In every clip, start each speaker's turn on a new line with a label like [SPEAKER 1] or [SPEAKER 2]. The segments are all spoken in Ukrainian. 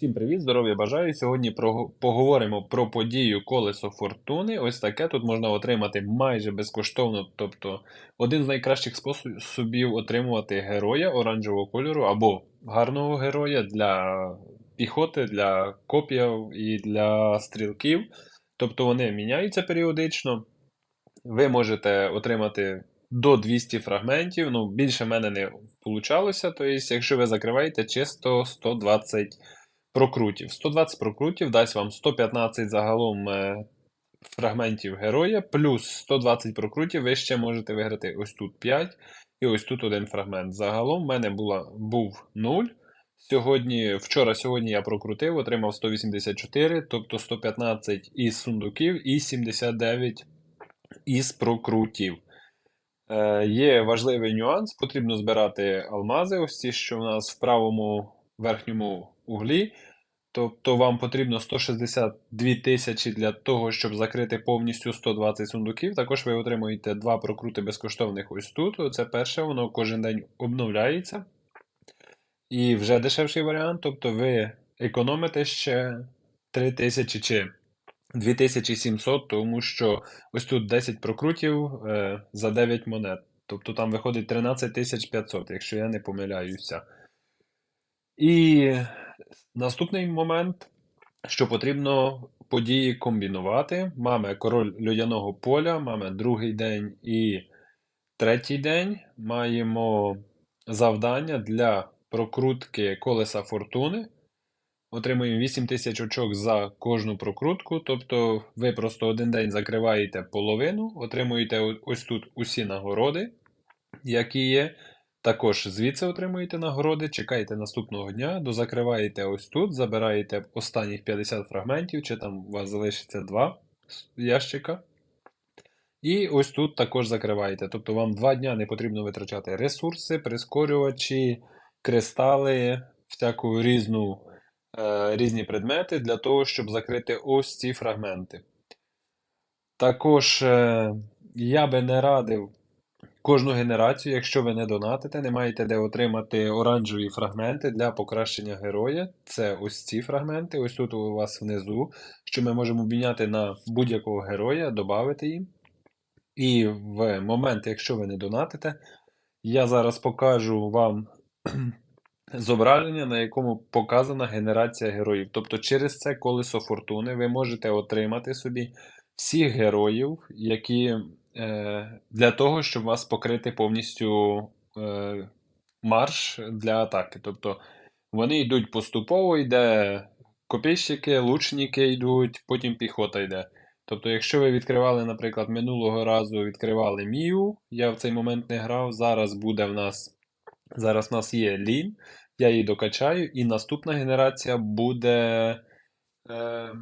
[SPEAKER 1] Всім привіт, здоров'я бажаю. Сьогодні поговоримо про подію Колесо Фортуни. Ось таке тут можна отримати майже безкоштовно. Тобто один з найкращих способів отримувати героя оранжевого кольору або гарного героя для піхоти, для копів і для стрілків. Тобто вони міняються періодично. Ви можете отримати до 200 фрагментів. Ну, більше в мене не вийшло. Тобто, якщо ви закриваєте чисто 120 прокрутів. 120 прокрутів дасть вам 115 загалом е, фрагментів героя, плюс 120 прокрутів ви ще можете виграти ось тут 5 і ось тут один фрагмент. Загалом в мене була, був 0. Сьогодні, Вчора сьогодні я прокрутив, отримав 184, тобто 115 із сундуків і 79 із прокрутів. Е, Є важливий нюанс, потрібно збирати алмази, ось ці, що в нас в правому верхньому углі. Тобто вам потрібно 162 тисячі для того, щоб закрити повністю 120 сундуків. Також ви отримуєте два прокрути безкоштовних ось тут. Це перше, воно кожен день обновляється. І вже дешевший варіант, тобто ви економите ще 3000 чи 2700, тому що ось тут 10 прокрутів е, за 9 монет. Тобто там виходить 13500, якщо я не помиляюся. І наступний момент, що потрібно події комбінувати. Маємо король людяного поля, маємо другий день і третій день. Маємо завдання для прокрутки колеса фортуни. Отримуємо 8 тисяч очок за кожну прокрутку. Тобто ви просто один день закриваєте половину, отримуєте ось тут усі нагороди, які є. Також звідси отримуєте нагороди, чекаєте наступного дня, дозакриваєте ось тут, забираєте останніх 50 фрагментів, чи там у вас залишиться 2 ящика. І ось тут також закриваєте. Тобто вам 2 дня не потрібно витрачати ресурси, прискорювачі, кристали, всяку різну, е, різні предмети для того, щоб закрити ось ці фрагменти. Також е, я би не радив. Кожну генерацію, якщо ви не донатите, не маєте де отримати оранжеві фрагменти для покращення героя. Це ось ці фрагменти, ось тут у вас внизу, що ми можемо обміняти на будь-якого героя, додати їм. І в момент, якщо ви не донатите, я зараз покажу вам зображення, на якому показана генерація героїв. Тобто через це колесо фортуни ви можете отримати собі всіх героїв, які. Е, для того, щоб вас покрити повністю е, марш для атаки. Тобто вони йдуть поступово, йде копійщики, лучники йдуть, потім піхота йде. Тобто, якщо ви відкривали, наприклад, минулого разу відкривали Мію, я в цей момент не грав. Зараз буде в нас зараз в нас є Лін, я її докачаю, і наступна генерація буде е,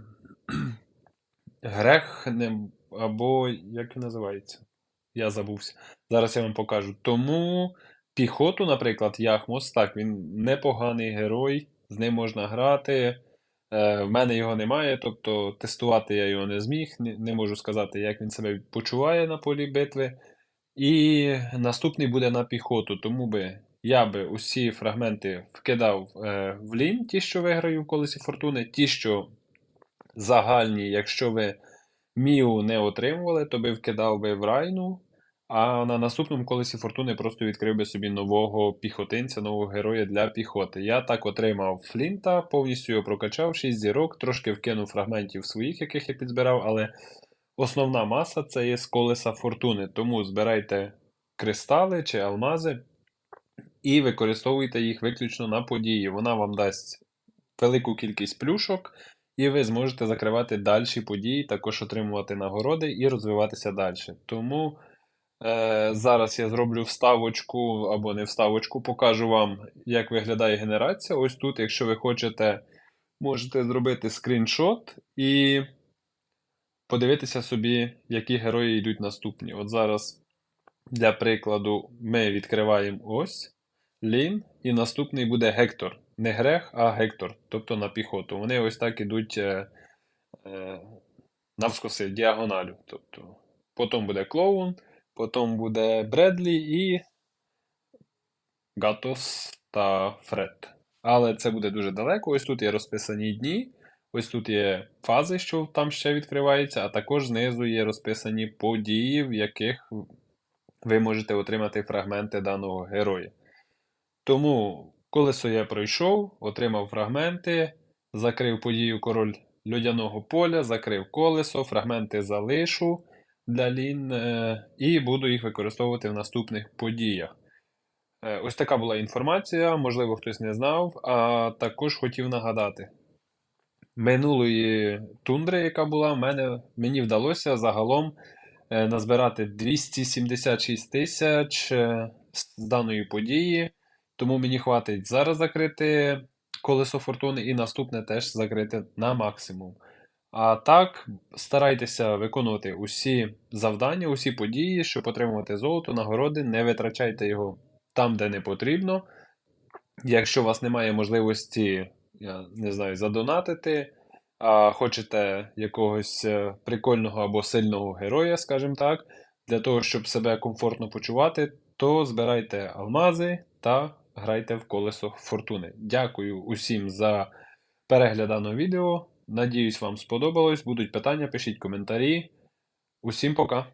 [SPEAKER 1] Грех. не або як він називається? Я забувся. Зараз я вам покажу. Тому піхоту, наприклад, Яхмос, так, він непоганий герой, з ним можна грати. Е, В мене його немає, тобто тестувати я його не зміг. Не, можу сказати, як він себе почуває на полі битви. І наступний буде на піхоту, тому би я би усі фрагменти вкидав е, в лін, ті, що виграю в колесі фортуни, ті, що загальні, якщо ви Міу не отримували, то би вкидав би в райну, а на наступному колесі фортуни просто відкрив би собі нового піхотинця, нового героя для піхоти. Я так отримав Флінта, повністю його прокачав, 6 зірок, трошки вкинув фрагментів своїх, яких я підзбирав, але основна маса це є з колеса фортуни. Тому збирайте кристали чи алмази і використовуйте їх виключно на події. Вона вам дасть велику кількість плюшок. І ви зможете закривати далі події, також отримувати нагороди і розвиватися далі. Тому е, зараз я зроблю вставочку або не вставочку, покажу вам, як виглядає генерація. Ось тут, якщо ви хочете, можете зробити скріншот і подивитися собі, які герої йдуть наступні. От зараз, для прикладу, ми відкриваємо ось Лін, і наступний буде Гектор не Грех, а Гектор, тобто на піхоту. Вони ось так ідуть е, е, навскоси діагоналю. Тобто, Потім буде клоун, потім буде Бредлі і Гатос та Фред. Але це буде дуже далеко. Ось тут є розписані дні, ось тут є фази, що там ще відкриваються, а також знизу є розписані події, в яких ви можете отримати фрагменти даного героя. Тому колесо я пройшов, отримав фрагменти, закрив подію король льодяного поля, закрив колесо, фрагменти залишу для лін е, і буду їх використовувати в наступних подіях. Е, Ось така була інформація, можливо, хтось не знав, а також хотів нагадати. Минулої тундри, яка була, мене, мені вдалося загалом е, назбирати 276 тисяч з даної події, тому мені хватить зараз закрити колесо фортуни і наступне теж закрити на максимум. А так, старайтеся виконувати усі завдання, усі події, щоб отримувати золото, нагороди, не витрачайте його там, де не потрібно. Якщо у вас немає можливості, я не знаю, задонатити, а хочете якогось е, прикольного або сильного героя, скажімо так, для того, щоб себе комфортно почувати, то збирайте алмази та грайте в колесо фортуни. Дякую усім за перегляд відео. Надіюсь, вам сподобалось. Будуть питання, пишіть коментарі. Усім пока!